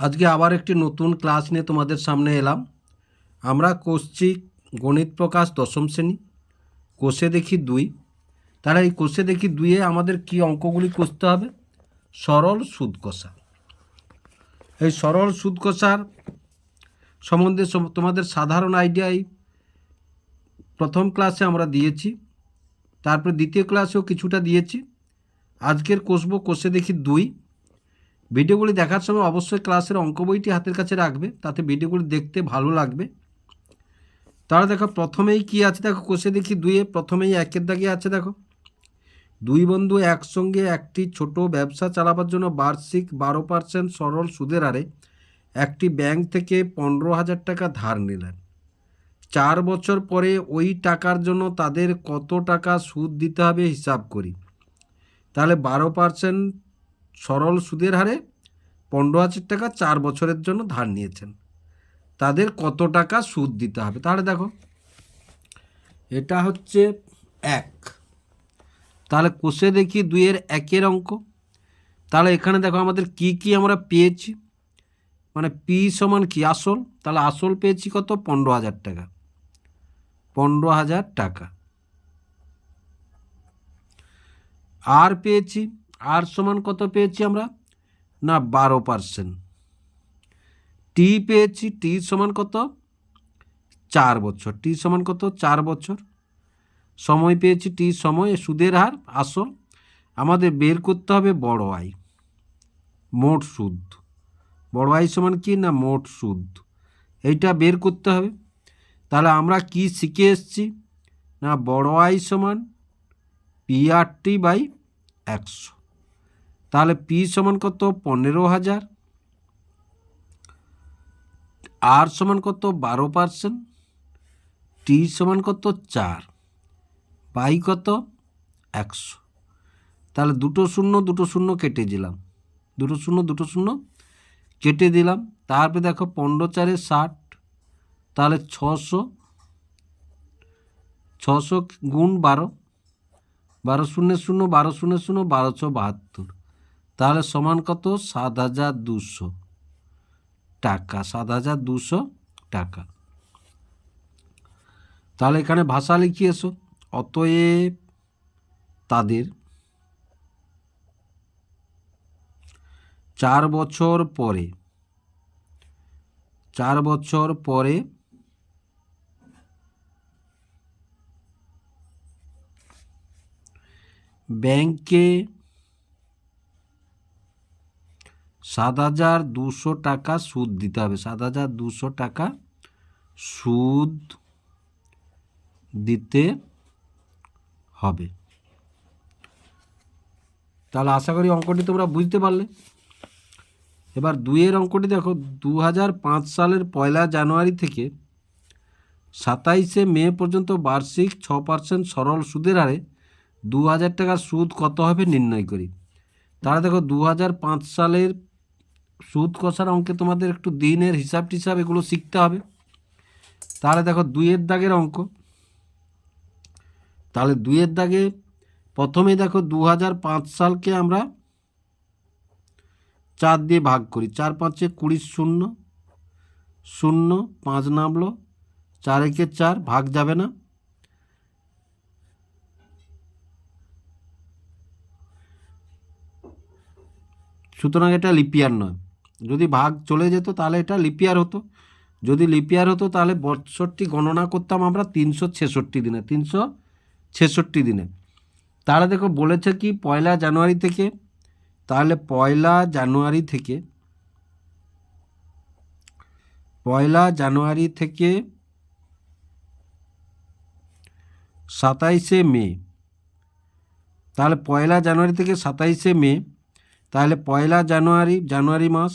আজকে আবার একটি নতুন ক্লাস নিয়ে তোমাদের সামনে এলাম। আমরা করছি গণিত প্রকাশ দশম শ্রেণি, কোষে দেখি দুই। তাহলে এই কোষে দেখি দুইয়ে আমাদের কি অঙ্কগুলি করতে হবে? সরল সুদ কষা। এই সরল সুদ কষার সম্বন্ধে সম- তোমাদের সাধারণ আইডিয়াই প্রথম ক্লাসে আমরা দিয়েছি, তারপরে দ্বিতীয় ক্লাসেও কিছুটা দিয়েছি। আজকের কষবো কোষে দেখি দুই। ভিডিওগুলি দেখার সময় অবশ্যই ক্লাসের অঙ্ক বইটি হাতের কাছে রাখবে, তাতে ভিডিওগুলি দেখতে ভালো লাগবে। তাহলে দেখো, প্রথমেই কি আছে দেখো, কষে দেখি দুইয়ে, প্রথমেই একের দাগে আছে দেখো। দুই বন্ধু একসঙ্গে একটি ছোট ব্যবসা চালাবার জন্য বার্ষিক বারো পার্সেন্ট সরল সুদের হারে একটি ব্যাংক থেকে পনেরো হাজার টাকা ধার নিলেন। চার বছর পরে ওই টাকার জন্য তাদের কত টাকা সুদ দিতে হবে হিসাব করি। তাহলে বারো পার্সেন্ট সরল সুদের হারে পনেরো হাজার টাকা চার বছরের জন্য ধার নিয়েছেন। তাদের কত টাকা সুদ দিতে হবে? তাহলে দেখো, এটা হচ্ছে এক। তাহলে কোষে দেখি দুইয়ের একের অঙ্ক। তাহলে এখানে দেখো আমাদের কি কি আমরা পেয়েছি। মানে পি সমান কি? আসল। তাহলে আসল পেয়েছি কত? পনেরো হাজার টাকা। পনেরো হাজার টাকা। আর পেয়েছি আর সমান কত পেয়েছি আমরা? না, বারো পার্সেন্ট। টি পেয়েছি টি সমান কত? চার বছর। টি সমান কত? চার বছর। সময় পেয়েছি টি সময়। সুদের হার, আসল। আমাদের বের করতে হবে বড় আয় মোট সুদ। বড় আয় সমান কি না, মোট সুদ। এইটা বের করতে হবে। তাহলে আমরা কি শিখে এসেছি? না, বড় আয় সমান পিআরটি বাই একশো। তাহলে পি সমান কত? পনেরো হাজার। আর সমান কত? বারো পার্সেন্ট। টি সমান কত? চার। বাই কত? একশো। তাহলে দুটো শূন্য দুটো শূন্য কেটে দিলাম। দুটো শূন্য দুটো শূন্য কেটে দিলাম। তারপরে দেখো, পনেরো চারে ষাট। তাহলে ছশো। ছশো গুণ বারো। বারো শূন্য শূন্য, বারো শূন্য শূন্য, বারোশো বাহাত্তর। তাহলে সমান কত? সাত হাজার দুশো। টাকা, সাত হাজার দুশো টাকা। তাহলে এখানে ভাষা লিখি এসো। অতএব তাদের চার বছর পরে, চার বছর পরে ব্যাংকে সাত হাজার দুশো টাকা সুদ দিতে হবে। সাত হাজার দুশো টাকা সুদ দিতে হবে। তাহলে আশা করি অঙ্কটি তোমরা বুঝতে পারলে। এবার দুইয়ের অঙ্কটি দেখো। দু হাজার পাঁচ সালের পয়লা জানুয়ারি থেকে সাতাইশে মে পর্যন্ত বার্ষিক ছ পার্সেন্ট সরল সুদের হারে দু হাজার টাকার সুদ কত হবে নির্ণয় করি। তাহলে দেখো দু হাজার পাঁচ সালের সুদ কষার অঙ্কে তোমাদের একটু দিনের হিসাব টিসাব এগুলো শিখতে হবে। তাহলে দেখো দুইয়ের দাগের অঙ্ক। তাহলে দুইয়ের দাগে প্রথমে দেখো দু হাজার পাঁচ সালকে আমরা চার দিয়ে ভাগ করি। চার পাঁচে কুড়ি শূন্য শূন্য পাঁচ নামলো, চার একে চার ভাগ যাবে না। সুতরাং এটা লিপিয়ার নয়। যদি ভাগ চলে যেত তাহলে এটা লিপিয়ার হতো। যদি লিপিয়ার হতো তাহলে বৎসরটি গণনা করতাম আমরা তিনশো ছেষট্টি দিনে, তিনশো ছেষট্টি দিনে। তাহলে দেখো বলেছে কি, পয়লা জানুয়ারি থেকে, তাহলে পয়লা জানুয়ারি থেকে, পয়লা জানুয়ারি থেকে সাতাইশে মে, তাহলে পয়লা জানুয়ারি থেকে সাতাইশে মে, তাহলে পয়লা জানুয়ারি জানুয়ারি মাস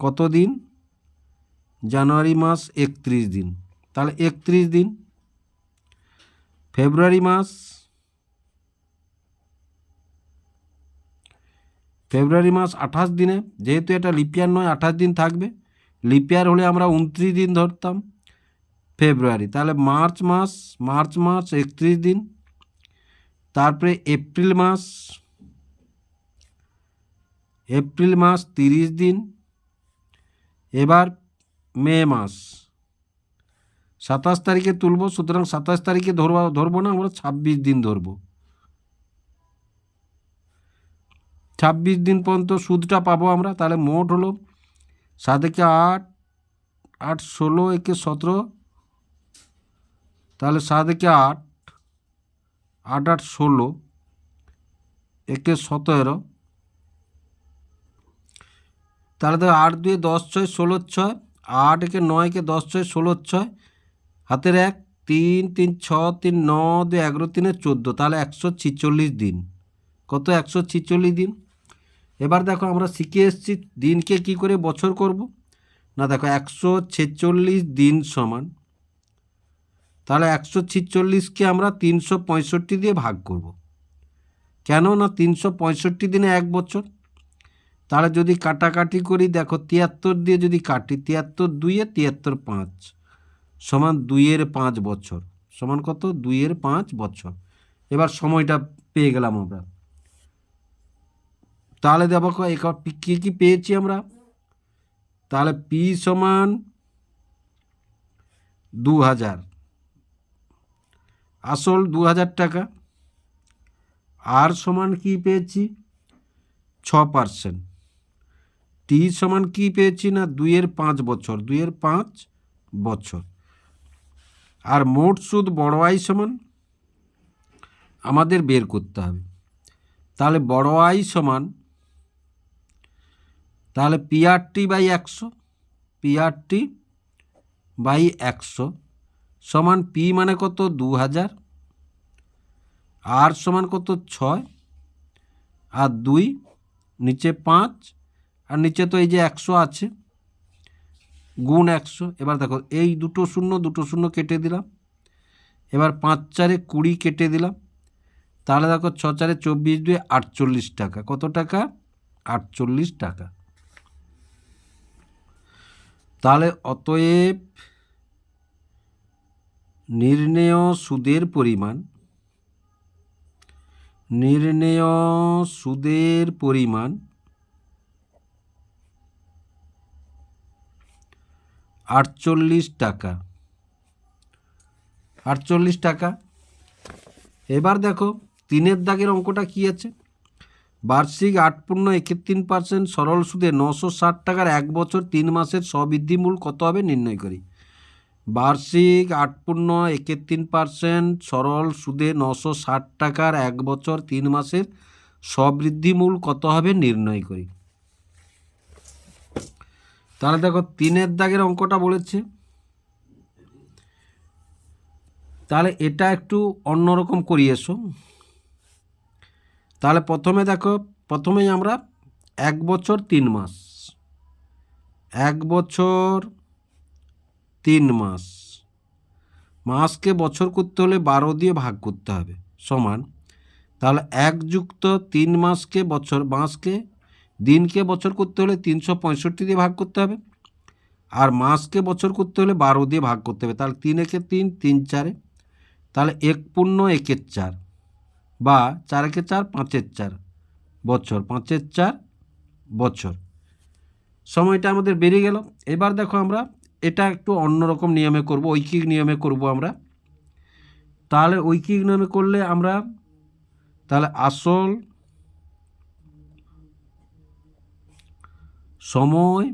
কত দিন জানুয়ারি মাস একত্রিশ দিন। তাহলে একত্রিশ দিন। ফেব্রুয়ারি মাস ফেব্রুয়ারি মাস আঠাশ দিনে। যেহেতু এটা লিপিয়ার নয়, আঠাশ দিন থাকবে। লিপিয়ার হলে আমরা উনত্রিশ দিন ধরতাম ফেব্রুয়ারি। তাহলে মার্চ মাস মার্চ মাস একত্রিশ দিন। তারপরে এপ্রিল মাস এপ্রিল মাস তিরিশ দিন। এবার মে মাস। সাতাশ তারিখে তুলব, সুতরাং সাতাশ তারিখে ধরব, ধরবো না, আমরা ছাব্বিশ দিন ধরব। ছাব্বিশ দিন পর্যন্ত সুদটা পাবো আমরা, তাহলে মোট হলো সাত একে আট আট ষোলো, একে সতেরো, তাহলে সাত একে আট আট আট ষোলো, একে সতেরো তাহলে দেখো আট দুয়ে দশ ছয় ষোলো ছয়, আট একে নয় একে দশ ছয় ষোলো ছয়, হাতের এক, তিন তিন, ছ, তিন, ন, দুই, এগারো, তিনে চোদ্দ, তাহলে একশো ছিচল্লিশ দিন। কত? একশো ছিচল্লিশ দিন। এবার দেখো আমরা শিখে এসেছি, দিনকে কি করে বছর করব? না দেখো, একশো ছেচল্লিশ দিন সমান। তাহলে একশো ছিচল্লিশকে আমরা তিনশো পঁয়ষট্টি দিয়ে ভাগ করব। কেন? না তিনশো পঁয়ষট্টি দিনে এক বছর। তাহলে যদি কাটাকাটি করি, দেখো তিয়াত্তর দিয়ে যদি কাটি, তিয়াত্তর দুইয়ে তিয়াত্তর পাঁচ সমান দুইয়ের পাঁচ বছর। সমান কত? দুইয়ের পাঁচ বছর। এবার সময়টা পেয়ে গেলাম আমরা। তাহলে দেখো এবার কী কী পেয়েছি আমরা? তাহলে পি সমান দু হাজার আসল দু হাজার টাকা। আর সমান কি পেয়েছি? ছ পার্সেন্ট। টি সমান কি পেয়েছি না? দুইয়ের পাঁচ বছর। দুইয়ের পাঁচ বছর। আর মোট সুদ বড় আই সমান? আমাদের বের করতে হবে। তাহলে বড় আই সমান, তাহলে পিআরটি বাই একশো পিআরটি বাই একশো সমান পি মানে কত? দু হাজার আর সমান কত? ছয়। আর দুই নিচে পাঁচ। আর নিচে তো এই যে একশো আছে, গুণ একশো। এবার দেখো, এই দুটো শূন্য দুটো শূন্য কেটে দিলাম। এবার পাঁচ চারে কুড়ি কেটে দিলাম। তাহলে দেখো, ছ চারে চব্বিশ দুই আটচল্লিশ টাকা। কত টাকা? আটচল্লিশ টাকা। তাহলে অতএব নির্ণেয় সুদের পরিমাণ, নির্ণেয় সুদের পরিমাণ আটচল্লিশ টাকা। আটচল্লিশ টাকা। এবার দেখো, তিনের দাগের অঙ্কটা কী আছে? বার্ষিক আট পূর্ণ তিন পার্সেন্ট সরল সুদে নশো ষাট টাকার এক বছর তিন মাসের সবৃদ্ধি মূল কত হবে নির্ণয় করি। বার্ষিক আট পূর্ণ তিন পার্সেন্ট সরল সুদে নশো ষাট টাকার এক বছর তিন মাসের সবৃদ্ধি মূল কত হবে নির্ণয় করি। তাহলে দেখো তিনের দাগের অঙ্কটা বলেছে। তাহলে এটা একটু অন্যরকম করি এসো। তাহলে প্রথমে দেখো, প্রথমেই আমরা এক বছর তিন মাস। এক বছর তিন মাস। মাসকে বছর করতে হলে বারো দিয়ে ভাগ করতে হবে, সমান। তাহলে এক যুক্ত তিন মাসকে বছর, মাসকে দিনকে বছর করতে হলে তিনশো পঁয়ষট্টি দিয়ে ভাগ করতে হবে। আর মাসকে বছর করতে হলে বারো দিয়ে ভাগ করতে হবে। তাহলে তিন একে তিন তিন চারে। তাহলে এক পূর্ণ একের চার বা চার একে চার, পাঁচের চার বছর, পাঁচের চার বছর। সময়টা আমাদের বেরিয়ে গেল। এবার দেখো আমরা এটা একটু অন্যরকম নিয়মে করব, ঐকিক নিয়মে করব আমরা। তাহলে ঐকিক নিয়মে করলে আমরা, তাহলে আসল সময়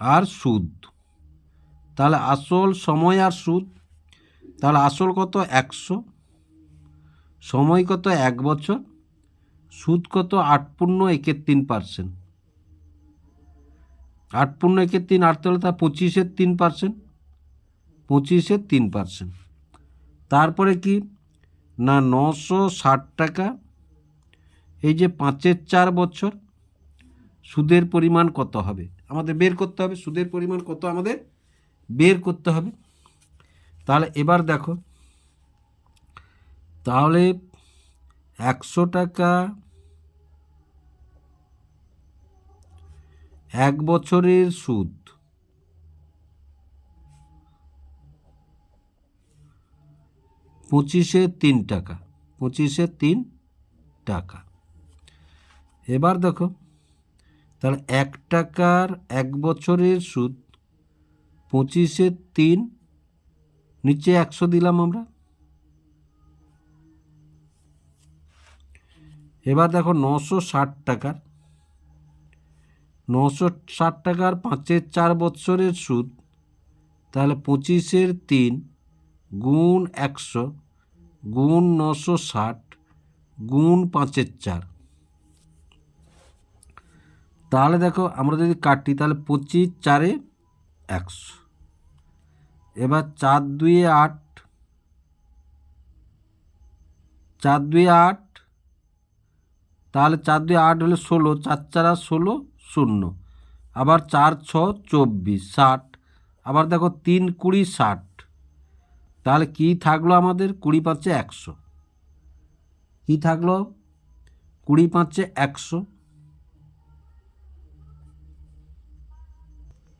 আর সুদ। তাহলে আসল সময় আর সুদ। তাহলে আসল কত? একশো। সময় কত? এক বছর। সুদ কত? আট পূর্ণ একের তিন পার্সেন্ট। আট পূর্ণ একের তিন আট তাহলে তা পঁচিশের তিন পার্সেন্ট। পঁচিশের তিন পার্সেন্ট। তারপরে কি? না, নশো ষাট টাকা এই যে পাঁচের চার বছর, সুদের পরিমাণ কত হবে? আমাদের বের করতে হবে, সুদের পরিমাণ কত আমাদের বের করতে হবে। তাহলে এবার দেখো, তাহলে একশো টাকা এক বছরের সুদ, পঁচিশে তিন টাকা, পঁচিশে তিন টাকা। এবার দেখো, তাহলে এক টাকার এক বছরের সুদ, পঁচিশে তিন, নিচে একশো দিলাম আমরা। এবার দেখো নশো ষাট টাকার, নশো ষাট টাকার পাঁচের চার বৎসরের সুদ, তাহলে পঁচিশের তিন গুণ একশো, গুণ নশো ষাট, গুণ পাঁচের চার। তাহলে দেখো আমরা যদি কাটি তাহলে পঁচিশ চারে একশো। এবার চার দুই আট, চার দুই আট, তাহলে চার দুই আট হলে ষোলো, চার চারা ষোলো শূন্য। আবার চার ছ চব্বিশ, ষাট। আবার দেখো তিন কুড়ি ষাট। তাহলে কি থাকল আমাদের? কুড়ি পাঁচে একশো। কি থাকল? কুড়ি পাঁচে একশো।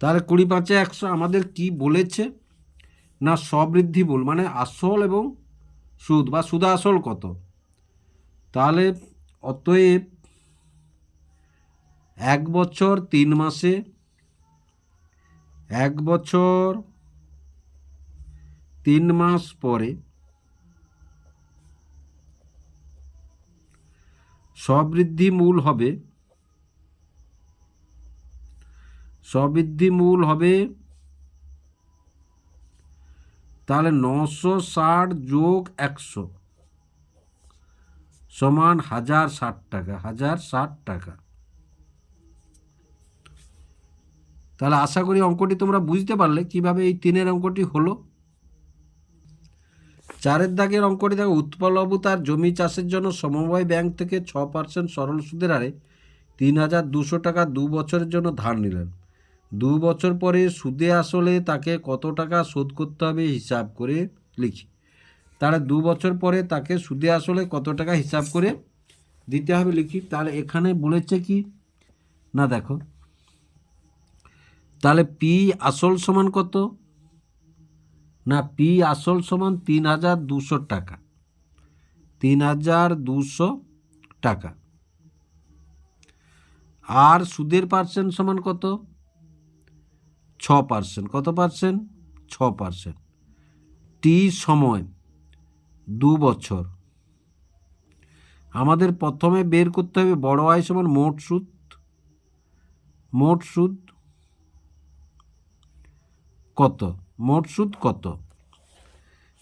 তাহলে কুড়ি পাঁচে একশো আমাদের কি বলেছে? না সবৃদ্ধি বল মানে আসল এবং সুদ, বা সুদা আসল কত? তাহলে অতএব এক বছর তিন মাসে, এক বছর তিন মাস পরে সবৃদ্ধি মূল হবে সবৃদ্ধি মূল হবে। তাহলে নশো ষাট যোগ একশো সমান হাজার ষাট টাকা, হাজার ষাট টাকা। তাহলে আশা করি অঙ্কটি তোমরা বুঝতে পারলে কীভাবে এই তিনের অঙ্কটি হলো। চারের দাগের অঙ্কটি দেখো উৎপলবাবু তার জমি চাষের জন্য সমবায় ব্যাংক থেকে ছ পার্সেন্ট সরল সুদের হারে তিন হাজার দুশো টাকা দু বছরের জন্য ধার নিলেন। দু বছর পরে সুদে আসলে তাকে কত টাকা শোধ করতে হবে হিসাব করে লিখি। তাহলে দু বছর পরে তাকে সুদে আসলে কত টাকা হিসাব করে দিতে হবে লিখি। তাহলে এখানে বলেছে কি? না, দেখো। তাহলে পি আসল সমান কত? না পি আসল সমান তিন হাজার দুশো টাকা। তিন হাজার দুশো টাকা। আর সুদের পার্সেন্ট সমান কত? ছ পার্সেন্ট কত পার্সেন্ট ছ পার্সেন্ট টি সময় দু বছর। আমাদের প্রথমে বের করতে হবে বড় আয় সমান মোট সুদ। মোট সুদ কত? মোট সুদ কত?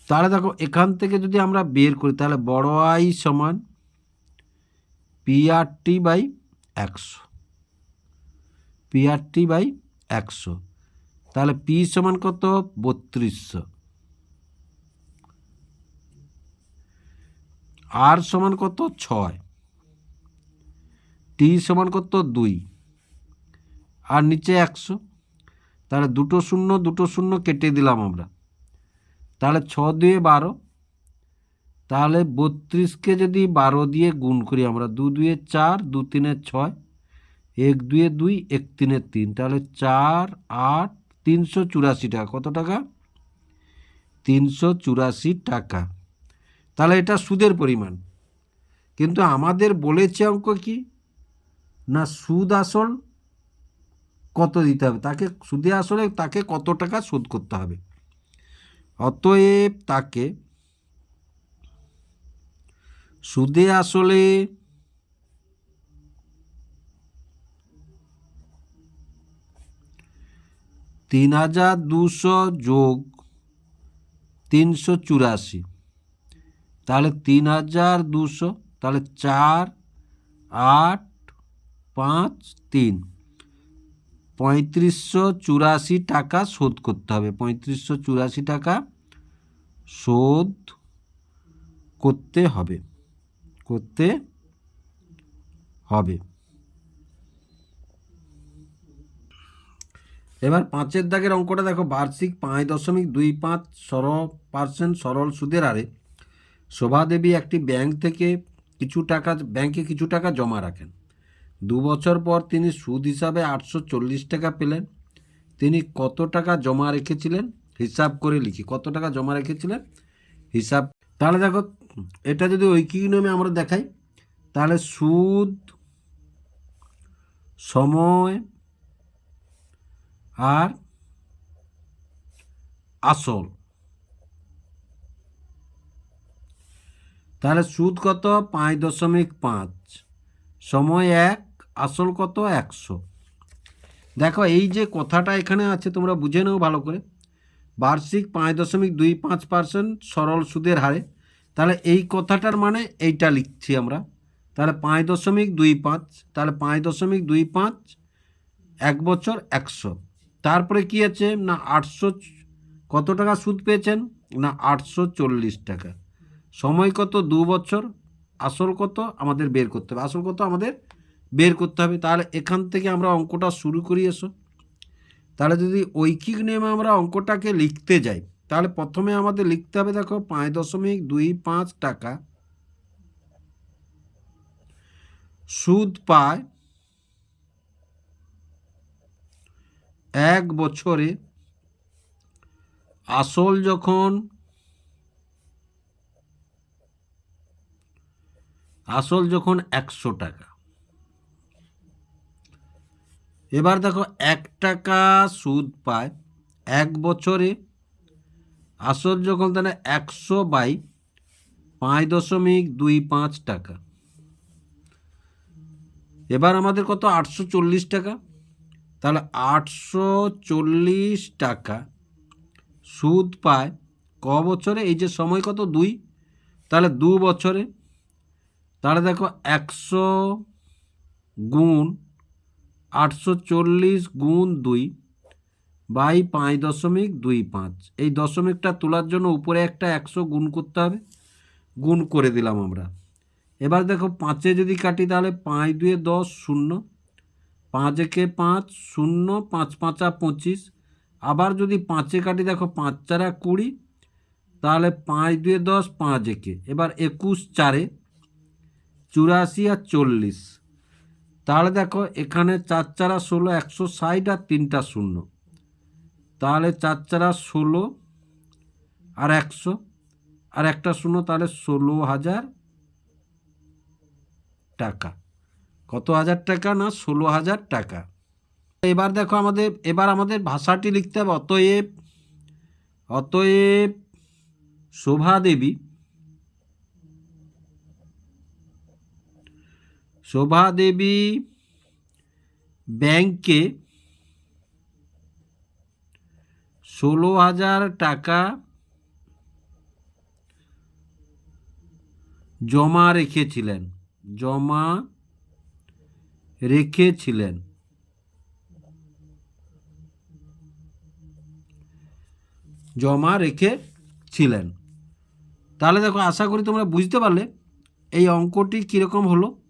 তাহলে দেখো, এখান থেকে যদি আমরা বের করি, তাহলে বড় আই সমান পিআরটি বাই একশো। পিআরটি বাই একশো। তাহলে পি সমান কত? বত্রিশশো আর সমান কত? ছয়। টি সমান কত? দুই। আর নিচে একশো। তাহলে দুটো শূন্য দুটো শূন্য কেটে দিলাম আমরা। তাহলে ছ দুয়ে বারো। তাহলে বত্রিশকে যদি বারো দিয়ে গুণ করি আমরা, দু দুয়ে চার, দু তিনে ছয়, এক দুয়ে দুই, এক তিনে তিন। তাহলে চার, আট তিনশো চুরাশি টাকা। কত টাকা? তিনশো চুরাশি টাকা। তাহলে এটা সুদের পরিমাণ। কিন্তু আমাদের বলেছে অঙ্ক কি? না, সুদ আসল কত দিতে হবে? তাকে সুদে আসলে তাকে কত টাকা শোধ করতে হবে? অতএব তাকে সুদে আসলে তিন হাজার দুশো যোগ তিনশো চুরাশি। তাহলে তিন হাজার দুশো, তাহলে চার, আট, পাঁচ, তিন। পঁয়ত্রিশশো চুরাশি টাকা শোধ করতে হবে। পঁয়ত্রিশশো চুরাশি টাকা শোধ করতে হবে করতে হবে। এবার পাঁচের দাগের অঙ্কটা দেখো, বার্ষিক পাঁচ দশমিক দুই পাঁচ সর পার্সেন্ট সরল সুদের হারে শোভাদেবী একটি ব্যাংক থেকে কিছু টাকা, ব্যাংকে কিছু টাকা জমা রাখেন। দু বছর পর তিনি সুদ হিসাবে আটশো চল্লিশ টাকা পেলেন। তিনি কত টাকা জমা রেখেছিলেন? হিসাব করে লিখি, কত টাকা জমা রেখেছিলেন? হিসাব তাহলে দেখো, এটা যদি ঐকিক নিয়মে আমরা দেখাই, তাহলে সুদ সময় আর আসল। তাহলে সুদ কত? পাঁচ দশমিক পাঁচ। সময় এক, আসল কত? একশো। দেখো, এই যে কথাটা এখানে আছে, তোমরা বুঝে নাও ভালো করে। বার্ষিক পাঁচ দশমিক দুই পাঁচ পার্সেন্ট সরল সুদের হারে। তাহলে এই কথাটার মানে এইটা লিখছি আমরা। তাহলে পাঁচ দশমিক দুই পাঁচ, তাহলে পাঁচ দশমিক দুই পাঁচ, এক বছর একশো। তারপরে কি আছে? না, আটশো কত টাকা সুদ পেয়েছেন? না, আটশো চল্লিশ টাকা। সময় কত? দু বছর। আসল কত? আমাদের বের করতে হবে। আসল কত? আমাদের বের করতে হবে। তাহলে এখান থেকে আমরা অঙ্কটা শুরু করি, এসো। তাহলে যদি ঐকিক নিয়মে আমরা অঙ্কটাকে লিখতে যাই, তাহলে প্রথমে আমাদের লিখতে হবে, দেখো, পাঁচ দশমিক দুই পাঁচ টাকা। সুদ পায় এক বছরে আসল যখন আসল যখন একশো টাকা। এবার দেখো এক টাকা সুদ পায়, এক বছরে আসল যখন তাহলে একশো বাই পাঁচ দশমিক দুই পাঁচ টাকা। এবার আমাদের কত? আটশো চল্লিশ টাকা। তাহলে আটশো চল্লিশ টাকা সুদ পায় ক বছরে? এই যে সময় কত? দুই। তাহলে দু বছরে। তাহলে দেখো একশো গুণ আটশো চল্লিশ গুণ দুই বাই পাঁচ দশমিক দুই পাঁচ। এই দশমিকটা তোলার জন্য উপরে একটা একশো গুণ করতে হবে। গুণ করে দিলাম আমরা। এবার দেখো পাঁচে যদি কাটি তাহলে পাঁচ দুয়ে দশ শূন্য। পাঁচ একে পাঁচ, শূন্য, পাঁচ পাঁচা পঁচিশ। আবার যদি পাঁচে কাটি দেখো পাঁচ চারা কুড়ি, তাহলে পাঁচ দুয়ে দশ, পাঁচ একে। এবার একুশ চারে চুরাশি আর চল্লিশ। তাহলে দেখো এখানে চার চারা ষোলো একশো ষাট আর তিনটা শূন্য। তাহলে চার চারা ষোলো আর একশো, আর একটা শূন্য তাহলে ষোলো হাজার টাকা। কত হাজার টাকা না ষোলো হাজার টাকা? এবার দেখো আমাদের, এবার আমাদের ভাষাটি লিখতে হবে, অতএব অতএব শোভা দেবী। শোভা দেবী ব্যাংকে ষোলো হাজার টাকা জমা রেখেছিলেন, জমা রেখেছিলেন। জমা রেখেছিলেন। তাহলে দেখো আশা করি তোমরা বুঝতে পারলে এই অঙ্কটি কীরকম হলো।